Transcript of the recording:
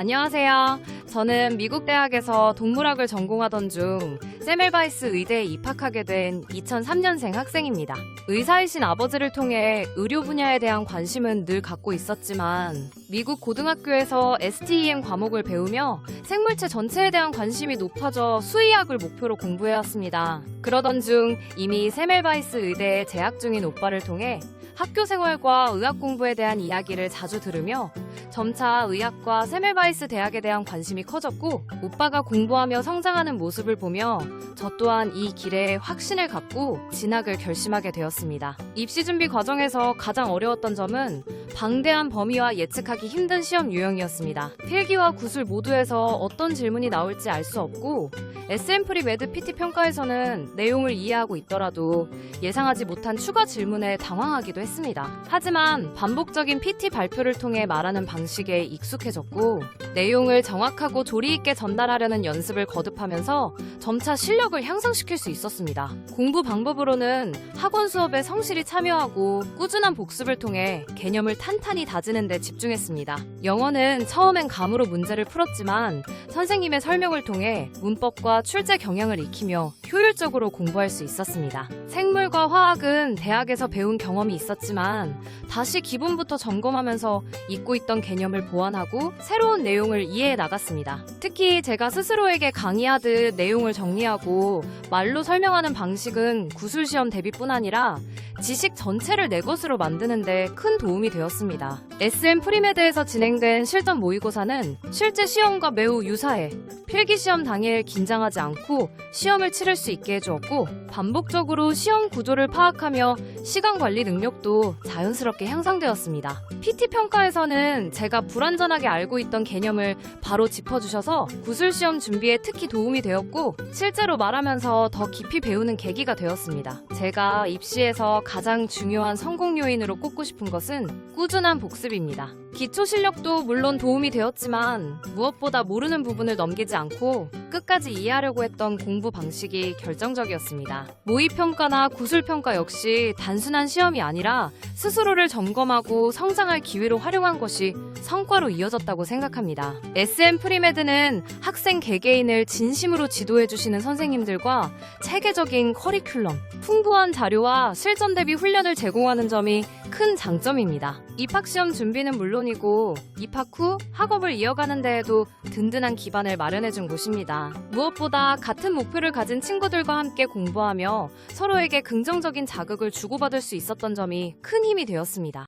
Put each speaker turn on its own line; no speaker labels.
안녕하세요. 저는 미국 대학에서 동물학을 전공하던 중 세멜바이스 의대에 입학하게 된 2003년생 학생입니다. 의사이신 아버지를 통해 의료 분야에 대한 관심은 늘 갖고 있었지만 미국 고등학교에서 STEM 과목을 배우며 생물체 전체에 대한 관심이 높아져 수의학을 목표로 공부해왔습니다. 그러던 중 이미 세멜바이스 의대에 재학 중인 오빠를 통해 학교 생활과 의학 공부에 대한 이야기를 자주 들으며 점차 의학과 세멜바이스 대학에 대한 관심이 커졌고 오빠가 공부하며 성장하는 모습을 보며 저 또한 이 길에 확신을 갖고 진학을 결심하게 되었습니다. 입시 준비 과정에서 가장 어려웠던 점은 방대한 범위와 예측하기 힘든 시험 유형이었습니다. 필기와 구술 모두에서 어떤 질문이 나올지 알 수 없고 SM 프리 매드 PT 평가에서는 내용을 이해하고 있더라도 예상하지 못한 추가 질문에 당황하기도 했습니다. 하지만 반복적인 PT 발표를 통해 말하는 방 식에 익숙해졌고 내용을 정확하고 조리 있게 전달하려는 연습을 거듭하면서 점차 실력을 향상시킬 수 있었습니다. 공부 방법으로는 학원 수업에 성실히 참여하고 꾸준한 복습을 통해 개념을 탄탄히 다지는 데 집중했습니다. 영어는 처음엔 감으로 문제를 풀었지만 선생님의 설명을 통해 문법과 출제 경향을 익히며 효율적으로 공부할 수 있었습니다. 생물과 화학은 대학에서 배운 경험이 있었지만 다시 기본부터 점검하면서 잊고 있던 개념을 보완하고 새로운 내용 을 이해해 나갔습니다. 특히 제가 스스로에게 강의하듯 내용을 정리하고 말로 설명하는 방식은 구술 시험 대비뿐 아니라 지식 전체를 내 것으로 만드는데 큰 도움이 되었습니다. SM 프리메드에서 진행된 실전 모의고사는 실제 시험과 매우 유사해 필기 시험 당일 긴장하지 않고 시험을 치를 수 있게 해주었고 반복적으로 시험 구조를 파악하며 시간 관리 능력도 자연스럽게 향상되었습니다. PT 평가에서는 제가 불완전하게 알고 있던 개념을 바로 짚어주셔서 구술 시험 준비에 특히 도움이 되었고 실제로 말하면서 더 깊이 배우는 계기가 되었습니다. 제가 입시에서 가장 중요한 성공 요인으로 꼽고 싶은 것은 꾸준한 복습입니다. 기초 실력도 물론 도움이 되었지만 무엇보다 모르는 부분을 넘기지 않고 끝까지 이해하려고 했던 공부 방식이 결정적이었습니다. 모의평가나 구술평가 역시 단순한 시험이 아니라 스스로를 점검하고 성장할 기회로 활용한 것이 성과로 이어졌다고 생각합니다. SM 프리메드는 학생 개개인을 진심으로 지도해주시는 선생님들과 체계적인 커리큘럼, 풍부한 자료와 실전 대비 훈련을 제공하는 점이 큰 장점입니다. 입학시험 준비는 물론 이고 입학 후 학업을 이어가는 데에도 든든한 기반을 마련해준 곳입니다. 무엇보다 같은 목표를 가진 친구들과 함께 공부하며 서로에게 긍정적인 자극을 주고받을 수 있었던 점이 큰 힘이 되었습니다.